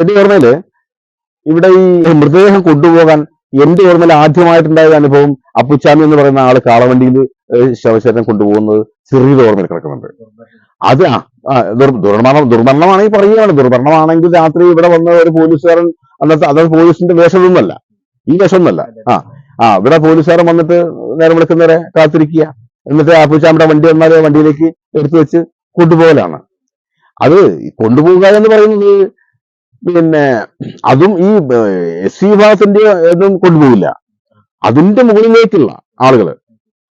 എന്റെ ഓർമ്മയിൽ? ഇവിടെ ഈ മൃതദേഹം കൊണ്ടുപോകാൻ എന്റെ ഓർമ്മയിൽ ആദ്യമായിട്ടുണ്ടായ അനുഭവം അപ്പുച്ചാമി എന്ന് പറയുന്ന ആൾ കാളവണ്ടിയിൽ ശവശരീരം കൊണ്ടുപോകുന്നത് ചെറിയ ഓർമ്മയിൽ കിടക്കുന്നുണ്ട്. അത് ദുർമരണം ദുർമരണമാണെങ്കിൽ പറയുകയാണ് ദുർമരണമാണെങ്കിൽ രാത്രി ഇവിടെ വന്ന ഒരു പോലീസുകാരൻ അന്നത്തെ അതായത് പോലീസിന്റെ വേഷമൊന്നുമല്ല. ഈ വേഷമൊന്നുമല്ല. ആ ആ ഇവിടെ പോലീസുകാരൻ വന്നിട്ട് നേരം വിളിക്കുന്നവരെ കാത്തിരിക്കുക. എന്നിട്ട് അപ്പുച്ചാമിയുടെ വണ്ടി വന്നാൽ വണ്ടിയിലേക്ക് എടുത്തു വെച്ച് കൊണ്ടുപോകലാണ്. അത് കൊണ്ടുപോകുക എന്ന് പറയുന്നത് പിന്നെ അതും ഈ എസ് സി വിഭാഗത്തിന്റെ ഒന്നും കൊണ്ടുപോകില്ല അതിന്റെ മുകളിലേക്കുള്ള ആളുകൾ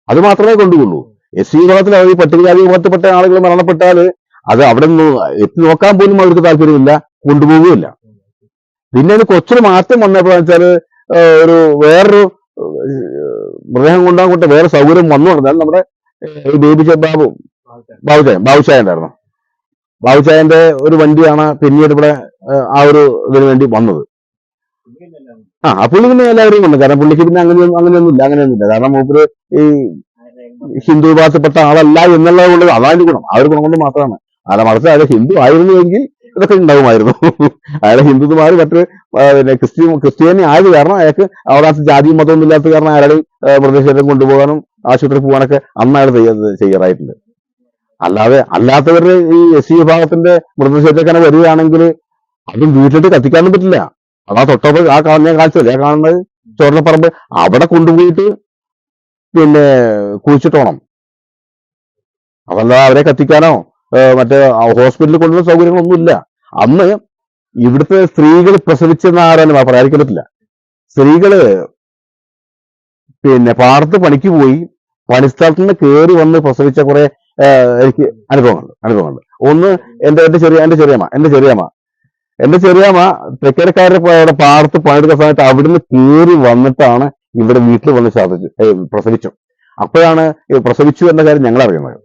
അത് മാത്രമേ കൊണ്ടുപോകുള്ളൂ എസ് സി വിഭാഗത്തിൽ അവർ പട്ടികജാതി വിഭാഗത്തിൽപ്പെട്ട ആളുകൾ മരണപ്പെട്ടാൽ അത് അവിടെ നിന്ന് എത്തി നോക്കാൻ പോലും അവർക്ക് താല്പര്യമില്ല കൊണ്ടുപോകുകയില്ല പിന്നെ അത് കൊച്ചൊരു മാറ്റം വന്നപ്പോഴാന്ന് വെച്ചാൽ ഒരു വേറൊരു മൃഗം കൊണ്ടാൻ വേറെ സൗകര്യം വന്നു പറഞ്ഞാൽ നമ്മുടെ ബേബി ബാബു ബാബുചായൻ ബാബുചായ ഉണ്ടായിരുന്നു. ബാബുചായന്റെ ഒരു വണ്ടിയാണ് പിന്നീട് ഇവിടെ ആ ഒരു ഇതിനു വേണ്ടി വന്നത്. ആ പുള്ളി പിന്നെ എല്ലാവരെയും കൊണ്ട് കാരണം പുള്ളിക്ക് പിന്നെ അങ്ങനെയൊന്നും അങ്ങനെയൊന്നുമില്ല അങ്ങനെയൊന്നുമില്ല. കാരണം മൂപ്പര് ഈ ഹിന്ദു വിഭാഗത്തിൽപ്പെട്ട ആളല്ല എന്നുള്ളത് കൊണ്ട് അതാണ് ഗുണം. ആ ഒരു ഗുണം കൊണ്ട് മാത്രമാണ്. അയാളെ മറിച്ച് അയാൾ ഹിന്ദു ആയിരുന്നുവെങ്കിൽ ഇതൊക്കെ ഉണ്ടാവുമായിരുന്നു. അയാളെ ഹിന്ദു മാറി മറ്റ് പിന്നെ ക്രിസ്ത്യൻ ക്രിസ്ത്യാനി ആയത് കാരണം അയാൾക്ക് അവിടെ ജാതിയും മതമൊന്നും ഇല്ലാത്ത കാരണം അയാളെ പ്രദേശത്തേക്ക് കൊണ്ടുപോകാനും ആശുപത്രി പോകാനൊക്കെ അന്ന് അയാൾ ചെയ്യ- ചെയ്യാറായിട്ടുണ്ട് അല്ലാതെ അല്ലാത്തവർ ഈ എസ് സി വിഭാഗത്തിന്റെ മൃതശരീരക്കാനെ വരികയാണെങ്കിൽ അതും വീട്ടിലിട്ട് കത്തിക്കാനും പറ്റില്ല. അതാ തൊട്ടപ്പ് ആ കാണുന്ന കാഴ്ചയല്ലേ ആ കാണുന്നത് ചോറിനപ്പറമ്പ് അവിടെ കൊണ്ടുപോയിട്ട് പിന്നെ കുഴിച്ചിട്ടോണം. അതല്ല അവരെ കത്തിക്കാനോ മറ്റേ ഹോസ്പിറ്റലിൽ കൊണ്ടുവരുന്ന സൗകര്യങ്ങളൊന്നുമില്ല. അന്ന് ഇവിടുത്തെ സ്ത്രീകൾ പ്രസവിച്ചെന്ന് ആരാനും പറ്റില്ല. സ്ത്രീകൾ പിന്നെ പാടത്ത് പണിക്ക് പോയി പണിസ്ഥലത്ത് നിന്ന് കയറി വന്ന് പ്രസവിച്ച കുറെ എനിക്ക് അനുഭവമുണ്ട് അനുഭവമുണ്ട്. ഒന്ന് എന്റെ എന്റെ ചെറിയ എന്റെ ചെറിയമ്മ എന്റെ ചെറിയമ്മ എന്റെ ചെറിയമ്മ തെക്കേരക്കാരുടെ അവിടെ പാടത്ത് പണിയെടുക്കുന്ന സമയത്ത് അവിടുന്ന് കയറി വന്നിട്ടാണ് ഇവിടെ വീട്ടിൽ വന്ന് ശാസിച്ചു പ്രസവിച്ചു. അപ്പോഴാണ് പ്രസവിച്ചു എന്ന കാര്യം ഞങ്ങൾ അറിയുന്നത്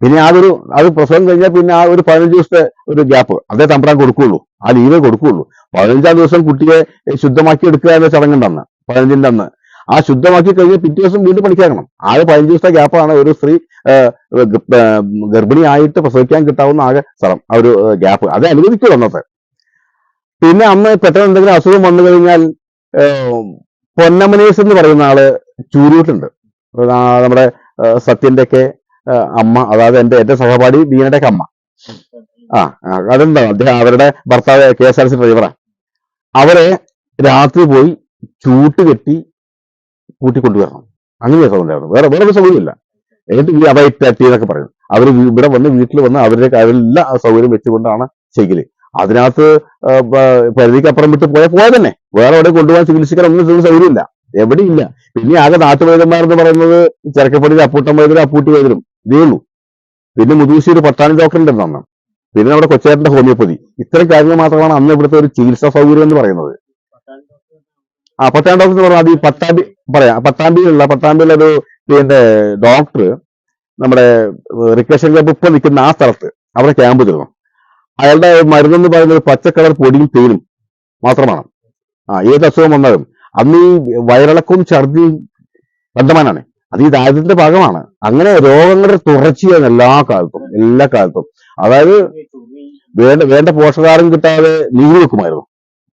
പിന്നെ ആ ഒരു അത് പ്രസവം കഴിഞ്ഞാൽ പിന്നെ ആ ഒരു പതിനഞ്ച് ദിവസത്തെ ഒരു ഗ്യാപ്പ്. അതേ തമ്പ്രാൻ കൊടുക്കുള്ളൂ ആ ലീവേ കൊടുക്കുള്ളൂ പതിനഞ്ചാം ദിവസം കുട്ടിയെ ശുദ്ധമാക്കി എടുക്കുക എന്ന ചടങ്ങുണ്ടെന്ന് പതിനഞ്ചിന്റെ അന്ന്. ആ ശുദ്ധമാക്കി കഴിഞ്ഞ് പിറ്റേ ദിവസം വീണ്ടും പണിക്കാക്കണം ആകെ പതിനഞ്ച് ദിവസത്തെ ഗ്യാപ്പാണ് ഒരു സ്ത്രീ ഗർഭിണിയായിട്ട് പ്രസവിക്കാൻ കിട്ടാവുന്ന ആകെ സ്ഥലം ആ ഒരു ഗ്യാപ്പ് അത് അനുവദിക്കും അന്നത്തെ? പിന്നെ അന്ന് പെട്ടെന്ന് എന്തെങ്കിലും അസുഖം വന്നു കഴിഞ്ഞാൽ പൊന്നമനേഷ് എന്ന് പറയുന്ന ആൾ ചൂരൂട്ടുണ്ട് നമ്മുടെ സത്യന്റെ ഒക്കെ അമ്മ അതായത് എന്റെ എന്റെ സഹപാഠി ബീനയുടെ അമ്മ. ആ അതെന്താ? അദ്ദേഹം അവരുടെ ഭർത്താവ് കെ എസ് ആർ സി ഡ്രൈവറാണ് അവരെ രാത്രി പോയി ചൂട്ട് കെട്ടി കൂട്ടിക്കൊണ്ടുവരണം. അങ്ങനെ സൗകര്യമായിരുന്നു വേറെ വേറെ സൗകര്യമില്ല. എന്നിട്ട് ഈ അവൈറ്റ് തട്ടി എന്നൊക്കെ പറയും. അവർ ഇവിടെ വന്ന് വീട്ടിൽ വന്ന് അവരുടെ എല്ലാ സൗകര്യം വെച്ചുകൊണ്ടാണ് ചെയ്യൽ. അതിനകത്ത് പരിധിക്കപ്പുറം വിട്ട് പോയാൽ പോയാൽ തന്നെ. വേറെ എവിടെ കൊണ്ടുപോകാൻ ചികിത്സിക്കാൻ ഒന്നും സൗകര്യമില്ല. എവിടെയില്ല. പിന്നെ ആകെ നാട്ടുവൈദ്യന്മാരെന്ന് പറയുന്നത് ചെറുക്കപ്പടിയിൽ അപ്പൂട്ടം വൈദ്യരും അപ്പൂട്ടി വൈദ്യരും ഇതേ ഉള്ളൂ. പിന്നെ ഒരു പട്ടാണി ഡോക്ടർ ഉണ്ടെന്ന് അന്ന്. പിന്നെ നമ്മുടെ കൊച്ചേട്ടന്റെ ഹോമിയോപ്പതി. ഇത്തരം കാര്യങ്ങൾ മാത്രമാണ് അന്ന് ഇവിടുത്തെ ഒരു ചികിത്സാ സൗകര്യം എന്ന് പറയുന്നത്. ആ പട്ടാണി ഡോക്ടർ എന്ന് പറഞ്ഞാൽ അത് ഈ പട്ടാമ്പി പറയാം. പട്ടാമ്പിയിലുള്ള പട്ടാമ്പിയിലെ ഒരു പിന്നെ ഡോക്ടർ നമ്മുടെ റിക്കേഷൻ ക്യാമ്പ് ഇപ്പൊ നിൽക്കുന്ന ആ സ്ഥലത്ത് അവിടെ ക്യാമ്പ് തീർന്നു അയാളുടെ മരുന്നെന്ന് പറയുന്നത് പച്ച കളർ പൊടിയും തേനും മാത്രമാണ്. ആ ഏത് അസുഖം വന്നാലും. അന്ന് ഈ വയറിളക്കവും ഛർദിയും ബന്ധമാനാണ് അത് ഈ ദാരിദ്ര്യത്തിന്റെ ഭാഗമാണ്. അങ്ങനെ രോഗങ്ങളുടെ തുടർച്ചയാണ് എല്ലാ കാലത്തും എല്ലാ കാലത്തും. അതായത് വേണ്ട വേണ്ട പോഷകാരം കിട്ടാതെ നീങ്ങി വെക്കുമായിരുന്നു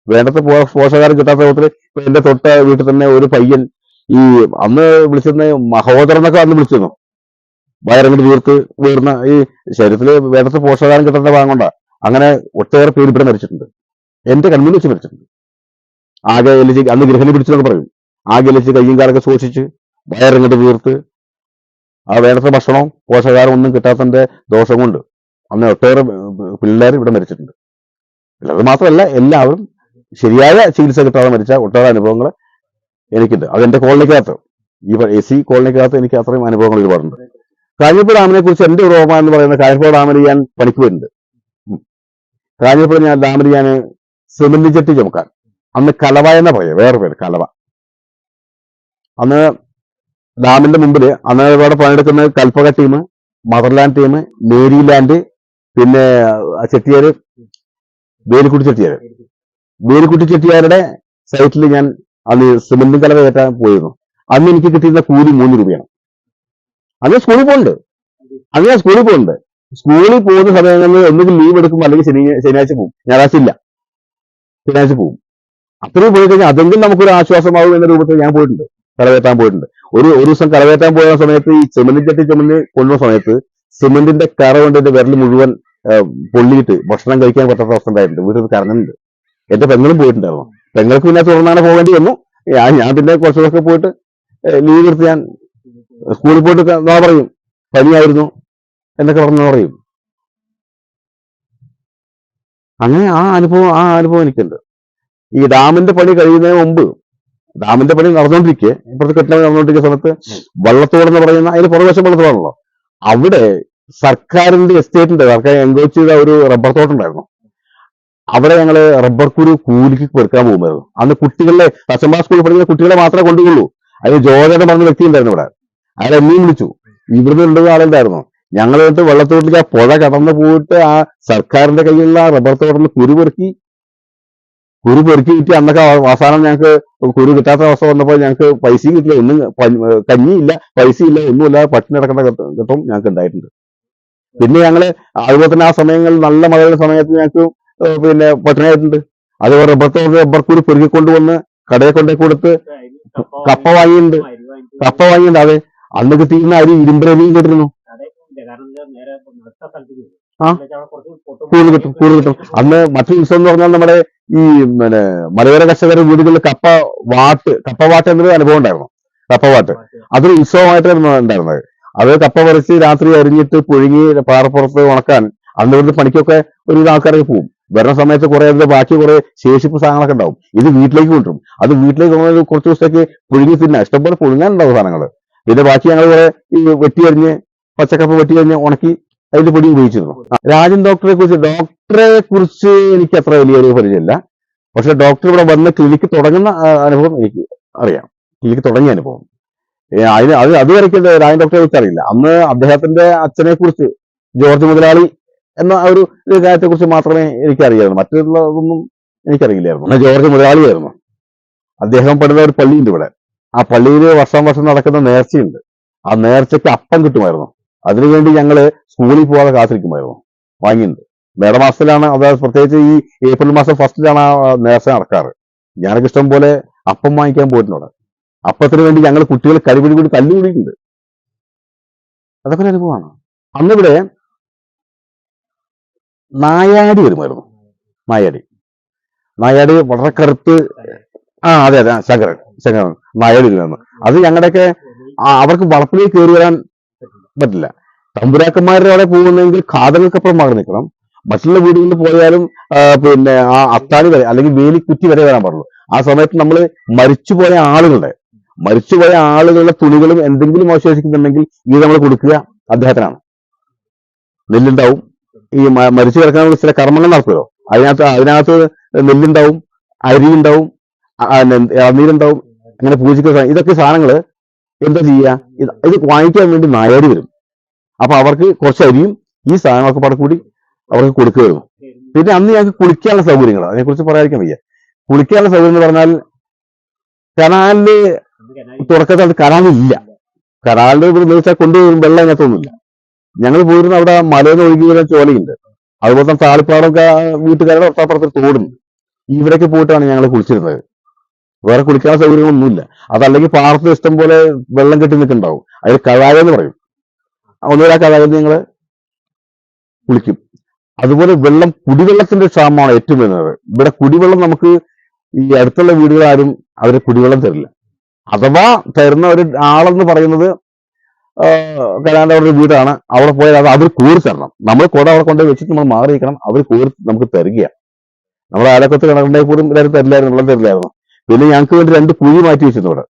വേണ്ടത്തെ പോഷകാരം കിട്ടാത്ത വിധത്തിൽ എന്റെ തൊട്ട വീട്ടിൽ തന്നെ ഒരു പയ്യൻ ഈ അന്ന് വിളിച്ചിരുന്ന മഹോദരൻ എന്നൊക്കെ അന്ന് വിളിച്ചിരുന്നു. വയറങ്ങോട്ട് തീർത്ത് വീർന്ന ഈ ശരീരത്തിൽ വേണ്ടത്തെ പോഷകാഹാരം കിട്ടുന്ന ഭാഗം അങ്ങനെ ഒട്ടേറെ പേര് ഇവിടെ മരിച്ചിട്ടുണ്ട്. എന്റെ കൺമുന്നിൽ വെച്ച് മരിച്ചിട്ടുണ്ട്. ആകെ എലിച്ച് അന്ന് ഗൃഹിണി പിടിച്ചെന്നൊക്കെ പറയും. ആകെ എലിച്ച് കയ്യും കാലൊക്കെ സൂക്ഷിച്ച് വയറിങ്ങോട്ട് വീർത്ത് ആ വേണ്ടത്ര ഭക്ഷണവും പോഷകാഹാരം ഒന്നും കിട്ടാത്തതിന്റെ ദോഷം കൊണ്ട് അന്ന് ഒട്ടേറെ പിള്ളേർ ഇവിടെ മരിച്ചിട്ടുണ്ട്. പിള്ളേർ മാത്രമല്ല എല്ലാവരും ശരിയായ ചികിത്സ കിട്ടാതെ മരിച്ച ഒട്ടേറെ അനുഭവങ്ങൾ എനിക്കുണ്ട് അതെന്റെ കോളനിക്കകത്ത്. ഈ എ സി കോളനിക്കകത്ത് എനിക്ക് അത്രയും അനുഭവങ്ങൾ ഒരുപാടുണ്ട്. കാഞ്ഞിരപ്പുഴ ഡാമിനെ കുറിച്ച് എന്റെ ഒരു ഓർമ്മ എന്ന് പറയുന്നത് കാഞ്ഞിരപ്പുഴ ഡാമിൽ ഞാൻ പണിക്ക് വരുന്നുണ്ട്. കാഞ്ഞിരപ്പുഴ ഞാൻ ഡാമിൽ ഞാൻ സിമന്റ് ചെട്ടി ചുമക്കാൻ. അന്ന് കലവ എന്ന പറയുക വേറെ പേര് കലവ. അന്ന് ഡാമിന്റെ മുമ്പിൽ അന്ന് ഇവിടെ പണിയെടുക്കുന്ന Kalpaka team Motherland team Maryland പിന്നെ ചെട്ടിയാർ വേലിക്കുട്ടി ചെട്ടിയാര്. വേലിക്കുട്ടി ചെട്ടിയാരുടെ സൈറ്റിൽ ഞാൻ അന്ന് സിമന്റും കലവ കയറ്റാൻ പോയിരുന്നു. അന്ന് എനിക്ക് കിട്ടിയിരുന്ന കൂലി മൂന്ന് രൂപയാണ്. അന്ന് സ്കൂളിൽ പോകുന്നുണ്ട് അന്ന് ഞാൻ സ്കൂളിൽ പോകുന്നുണ്ട് സ്കൂളിൽ പോകുന്ന സമയങ്ങളിൽ ഒന്നുകിൽ ലീവ് എടുക്കും അല്ലെങ്കിൽ ശനി ശനിയാഴ്ച പോകും. ഞായറാഴ്ച ഇല്ല. ശനിയാഴ്ച പോകും. അത്രയും പോയി കഴിഞ്ഞാൽ അതെങ്കിലും നമുക്കൊരു ആശ്വാസമാകും എന്ന രൂപത്തിൽ ഞാൻ പോയിട്ടുണ്ട്. കലവേറ്റാൻ പോയിട്ടുണ്ട്. ഒരു ഒരു ദിവസം കലവേറ്റാൻ പോയ സമയത്ത് ഈ ചെമ്മന്തി ചട്ടി ചെമ്മന്തി കൊണ്ടുവന്ന സമയത്ത് സിമെന്റിന്റെ കറ കൊണ്ട് എന്റെ വിരൽ മുഴുവൻ പൊള്ളിയിട്ട് ഭക്ഷണം കഴിക്കാൻ പറ്റാത്ത അവസ്ഥ ഉണ്ടായിട്ടുണ്ട്. വീട്ടിൽ കറങ്ങുന്നുണ്ട്. എന്റെ പെങ്ങളും പോയിട്ടുണ്ടായിരുന്നു. പെങ്ങൾക്ക് പിന്നെ തുടർന്നാണ് പോകേണ്ടി വന്നു. ഞാൻ ഞാൻ പിന്നെ കുറച്ച് ദിവസമൊക്കെ പോയിട്ട് ലീവ് എടുത്ത് ഞാൻ സ്കൂളിൽ പോയിട്ട് എന്താ പറയും. പനിയായിരുന്നു എന്നൊക്കെ പറഞ്ഞു പറയും. അങ്ങനെ ആ അനുഭവം ആ അനുഭവം എനിക്കുണ്ട്. ഈ ഡാമിന്റെ പണി കഴിയുന്നതിന് മുമ്പ് ഡാമിന്റെ പണി നടന്നുകൊണ്ടിരിക്കെ ഇപ്പോഴത്തെ കെട്ടിടം നടന്നുകൊണ്ടിരിക്കുന്ന സമയത്ത് വള്ളത്തോട് എന്ന് പറയുന്ന അതിന് പുറകുവശം വള്ളത്തോടാണല്ലോ. അവിടെ സർക്കാരിന്റെ എസ്റ്റേറ്റിന്റെ സർക്കാർ എൻഗോജ് ചെയ്ത ഒരു റബ്ബർ തോട്ടമുണ്ടായിരുന്നു അവിടെ ഞങ്ങൾ റബ്ബർ കുരു കൂലിക്ക് കൊടുക്കാൻ പോകുമായിരുന്നു. അന്ന് കുട്ടികളെ അച്ഛന്മാർ സ്കൂളിൽ പഠിക്കുന്ന കുട്ടികളെ മാത്രമേ കൊണ്ടുപോകുള്ളൂ അതിന് ജോജന പറഞ്ഞ വ്യക്തി ഉണ്ടായിരുന്നു ഇവിടെ. അയാൾ എന്നെയും വിളിച്ചു. ഇവിടുന്ന് ഉണ്ടെന്ന് ആളുണ്ടായിരുന്നു ഞങ്ങൾ എന്നിട്ട് വെള്ളത്തോട്ടിൽ ആ പുഴ കടന്നു പോയിട്ട് ആ സർക്കാരിന്റെ കയ്യിലുള്ള റബ്ബർ തോട്ടത്തിൽ കുരു പെറുക്കി കുരു പെറുക്കി കിട്ടി. അന്നൊക്കെ അവസാനം ഞങ്ങൾക്ക് കുരു കിട്ടാത്ത അവസ്ഥ വന്നപ്പോൾ ഞങ്ങൾക്ക് പൈസയും കിട്ടില്ല. ഒന്നും കഞ്ഞിയില്ല പൈസയില്ല ഒന്നുമില്ല പട്ടിണി കിടക്കേണ്ട ഘട്ട- ഞങ്ങൾക്ക് ഉണ്ടായിട്ടുണ്ട്. പിന്നെ ഞങ്ങൾ അതുപോലെ തന്നെ ആ സമയങ്ങളിൽ നല്ല മഴയുടെ സമയത്ത് ഞങ്ങൾക്ക് പിന്നെ പട്ടിണിയായിട്ടുണ്ട് അത് റബ്ബർ തോട്ടത്തിൽ റബ്ബർ പെരുകി കൊണ്ടുവന്ന് കടയെ കൊണ്ടേ കൊടുത്ത് കപ്പ വാങ്ങിയിട്ടുണ്ട്. കപ്പ വാങ്ങിയിട്ടുണ്ട്. അതെ. അന്ന് കിട്ടിയിരുന്ന അരി ഇരുമ്പരവിയും കിട്ടിരുന്നു? ആ. കൂടുതൽ കിട്ടും കൂടുതൽ കിട്ടും. അന്ന് മറ്റു ഉത്സവം എന്ന് പറഞ്ഞാൽ നമ്മുടെ ഈ പിന്നെ മലയോര കർഷകരുടെ വീടുകളിൽ കപ്പ വാട്ട് കപ്പ വാട്ട് എന്നൊരു അനുഭവം ഉണ്ടായിരുന്നു. കപ്പ വാട്ട്. അതൊരു ഉത്സവമായിട്ടായിരുന്നു ഉണ്ടായിരുന്നത്. അത് കപ്പ പറിച്ച് രാത്രി അരിഞ്ഞിട്ട് പുഴുങ്ങി പാറപ്പുറത്ത് ഉണക്കാൻ അന്ന് ഇവിടുന്ന് പണിക്കൊക്കെ ഒരു ആൾക്കാരൊക്കെ പോകും വരുന്ന സമയത്ത് കുറെ അതിന്റെ ബാക്കി കുറെ ശേഷിപ്പ് സാധനങ്ങളൊക്കെ ഉണ്ടാവും. ഇത് വീട്ടിലേക്ക് കൊണ്ടുവരും. അത് വീട്ടിലേക്ക് കൊണ്ടുവന്ന് കുറച്ച് ദിവസത്തേക്ക് പുഴുങ്ങി തിന്നാ ഇഷ്ടംപോലെ പുഴുങ്ങാനുണ്ടാവും സാധനങ്ങൾ പിന്നെ ബാക്കി ഞങ്ങൾ കുറെ ഈ വെട്ടി പച്ചക്കപ്പ് പച്ചക്കപ്പ വെട്ടി അരിഞ്ഞ് ഉണക്കി അതിന്റെ പൊടി ഉപയോഗിച്ചിരുന്നു. രാജൻ ഡോക്ടറെ കുറിച്ച് ഡോക്ടറെ കുറിച്ച് എനിക്ക് അത്ര വലിയൊരു പരിചയമില്ല. പക്ഷെ ഡോക്ടർ ഇവിടെ വന്ന് ക്ലിനിക്ക് തുടങ്ങുന്ന അനുഭവം എനിക്ക് അറിയാം. ക്ലിനിക്ക് തുടങ്ങിയ അനുഭവം. അതിന് അത് അതുവരെയ്ക്ക് രാജൻ ഡോക്ടറെ കുറിച്ച് അറിയില്ല. അന്ന് അദ്ദേഹത്തിന്റെ അച്ഛനെ കുറിച്ച് ജോർജ് മുതലാളി എന്ന ഒരു കാര്യത്തെ കുറിച്ച് മാത്രമേ എനിക്കറിയായിരുന്നു മറ്റുള്ളതൊന്നും എനിക്കറിയില്ലായിരുന്നു. ജോർജ് മുതലാളിയായിരുന്നു. അദ്ദേഹം പഠിത ഒരു പള്ളിയുണ്ട് ഇവിടെ. ആ പള്ളിയിൽ വർഷം വർഷം നടക്കുന്ന നേർച്ചയുണ്ട്. ആ നേർച്ചയ്ക്ക് അപ്പം കിട്ടുമായിരുന്നു. അതിനുവേണ്ടി ഞങ്ങൾ സ്കൂളിൽ പോകാതെ കാത്തിരിക്കുമായിരുന്നു. വാങ്ങിയിട്ടുണ്ട്. മേടമാസത്തിലാണ് അതായത് പ്രത്യേകിച്ച് ഈ ഏപ്രിൽ മാസം ഫസ്റ്റിലാണ് ആ നേർച്ച നടക്കാറ്. ഞാനൊക്കെ ഇഷ്ടം പോലെ അപ്പം വാങ്ങിക്കാൻ പോയിട്ടുണ്ട്. അപ്പത്തിന് വേണ്ടി ഞങ്ങൾ കുട്ടികൾ കരിപിടി കൂടി തല്ലുകൂടിയിട്ടുണ്ട് അതൊക്കെ ഒരു അനുഭവമാണ്. അന്നിവിടെ നായാടി വരുമായിരുന്നു. നായാടി. നായാടി വളരെ കറുത്ത് ആ അതെ അതെ ശങ്കരൻ ശങ്കരൻ നായാടി വരുമായിരുന്നു അത് ഞങ്ങളുടെയൊക്കെ അവർക്ക് വളപ്പിലേക്ക് കയറി വരാൻ പറ്റില്ല. തമ്പുരാക്കന്മാരുടെ അവിടെ പോകുന്നെങ്കിൽ കാതകൾക്കപ്പുറം മാറി നിൽക്കണം. മറ്റുള്ള വീടുകളിൽ പോയാലും പിന്നെ ആ അത്താണി വരെ അല്ലെങ്കിൽ വേലിക്കുറ്റി വരെ വരാൻ പാടുള്ളൂ. ആ സമയത്ത് നമ്മൾ മരിച്ചുപോയ ആളുകളുടെ മരിച്ചുപോയ ആളുകളുടെ തുണികളും എന്തെങ്കിലും അവശേഷിക്കുന്നുണ്ടെങ്കിൽ ഇത് നമ്മൾ കൊടുക്കുക അദ്ദേഹത്തിനാണ്. നെല്ലുണ്ടാവും. ഈ മരിച്ചു കിടക്കാനുള്ള ചില കർമ്മങ്ങൾ നടത്തുമല്ലോ. അതിനകത്ത് അതിനകത്ത് നെല്ലുണ്ടാവും അരി ഉണ്ടാവും ഇളനീരുണ്ടാവും അങ്ങനെ പൂജിക്കുന്ന ഇതൊക്കെ സാധനങ്ങൾ എന്താ ചെയ്യുക ഇത് വാങ്ങിക്കാൻ വേണ്ടി നായാടി വരും. അപ്പൊ അവർക്ക് കുറച്ച് അരിയും ഈ സാധനങ്ങളൊക്കെ പാടെ കൂടി അവർക്ക് കൊടുക്കുകയായിരുന്നു പിന്നെ അന്ന് ഞങ്ങൾക്ക് കുളിക്കാനുള്ള സൗകര്യങ്ങൾ അതിനെക്കുറിച്ച് പറയാതിരിക്കാൻ വയ്യ. കുളിക്കാനുള്ള സൗകര്യം എന്ന് പറഞ്ഞാൽ കനാലിൽ തുടക്കത്തിൽ കനാലില്ല കനാലിന്റെ ഇവിടെ വെച്ചാൽ കൊണ്ടുപോകും വെള്ളം അതിനകത്തൊന്നുമില്ല. ഞങ്ങൾ പോയിരുന്ന അവിടെ മലയിൽ നിന്ന് ഒഴുകി വരുന്ന ചോലയുണ്ട്. അതുപോലെ തന്നെ താളിപ്പാടൊക്കെ വീട്ടുകാരുടെ ഒത്താപ്പുറത്ത് തോടുണ്ട്. ഇവിടേക്ക് പോയിട്ടാണ് ഞങ്ങൾ കുളിച്ചിരുന്നത്. വേറെ കുളിക്കാൻ സൗകര്യങ്ങളൊന്നുമില്ല. അതല്ലെങ്കിൽ പാടത്ത് ഇഷ്ടം പോലെ വെള്ളം കെട്ടി നിൽക്കുന്നുണ്ടാവും. അതിൽ കഴായ എന്ന് പറയും. ഒന്നുകൂടെ ആ കഴായ ഞങ്ങൾ കുളിക്കും. അതുപോലെ വെള്ളം കുടിവെള്ളത്തിന്റെ ക്ഷാമമാണ് ഏറ്റവും വരുന്നത് ഇവിടെ കുടിവെള്ളം നമുക്ക് ഈ അടുത്തുള്ള വീടുകൾ ആരും അവർ കുടിവെള്ളം തരില്ല. അഥവാ തരുന്ന ഒരു ആളെന്ന് പറയുന്നത് ഒരു വീടാണ്. അവിടെ പോയാൽ അത് അവർ കൂറി തരണം നമ്മൾ കൂടെ അവിടെ കൊണ്ടുപോയി വെച്ചിട്ട് നമ്മൾ മാറി നിൽക്കണം അവർ കൂറി നമുക്ക് തരികയാണ്. നമ്മൾ ആലക്കത്ത് കിണറുണ്ടെങ്കിൽ പോലും എല്ലാവരും തരില്ലായിരുന്നു. വെള്ളം തരില്ലായിരുന്നു. പിന്നെ ഞങ്ങൾക്ക് വേണ്ടി രണ്ട് കുഴി മാറ്റി വെച്ചിരുന്നു ഇവിടെ.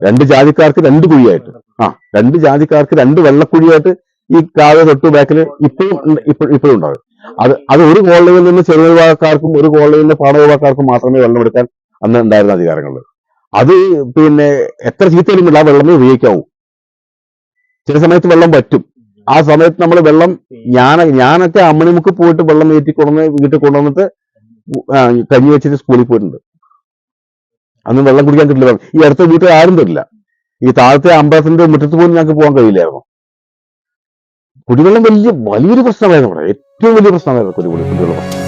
രണ്ട് ജാതിക്കാർക്ക് രണ്ട് കുഴിയായിട്ട്. ആ രണ്ട് ജാതിക്കാർക്ക് രണ്ട് വെള്ളക്കുഴിയായിട്ട് ഈ കാവ് തൊട്ട് ബാക്കിൽ ഇപ്പോഴും ഇപ്പോഴും ഉണ്ടാവും അത്. അത് ഒരു കോളേജിൽ നിന്ന് ചെറിയ വിഭാഗക്കാർക്കും ഒരു കോളേജിൽ നിന്ന് പാട വിഭാഗക്കാർക്കും മാത്രമേ വെള്ളം എടുക്കാൻ അന്ന് ഉണ്ടായിരുന്ന അധികാരങ്ങൾ അത് പിന്നെ എത്ര ചീത്തയിലും ഇല്ല വെള്ളമേ ഉപയോഗിക്കാവൂ. ചില സമയത്ത് വെള്ളം പറ്റും ആ സമയത്ത് നമ്മൾ വെള്ളം ഞാൻ ഞാനൊക്കെ അമ്മണിമുക്ക് പോയിട്ട് വെള്ളം ഏറ്റി കൊണ്ടുവന്ന് വീട്ടിൽ കൊണ്ടുവന്നിട്ട് കഞ്ഞി വെച്ചിട്ട് സ്കൂളിൽ പോയിട്ടുണ്ട്. അന്ന് വെള്ളം കുടിക്കാൻ കിട്ടില്ല. ഈ അടുത്ത വീട്ടിൽ ആരും തരില്ല ഈ താഴത്തെ അമ്പലത്തിന്റെ മുറ്റത്ത് പോലും ഞങ്ങൾക്ക് പോകാൻ കഴിയില്ലായിരുന്നു. കുടിവെള്ളം വലിയ വലിയൊരു പ്രശ്നമായിരുന്നു ഏറ്റവും വലിയ പ്രശ്നമായിരുന്നു കുടിവെള്ളം കുടിവെള്ള.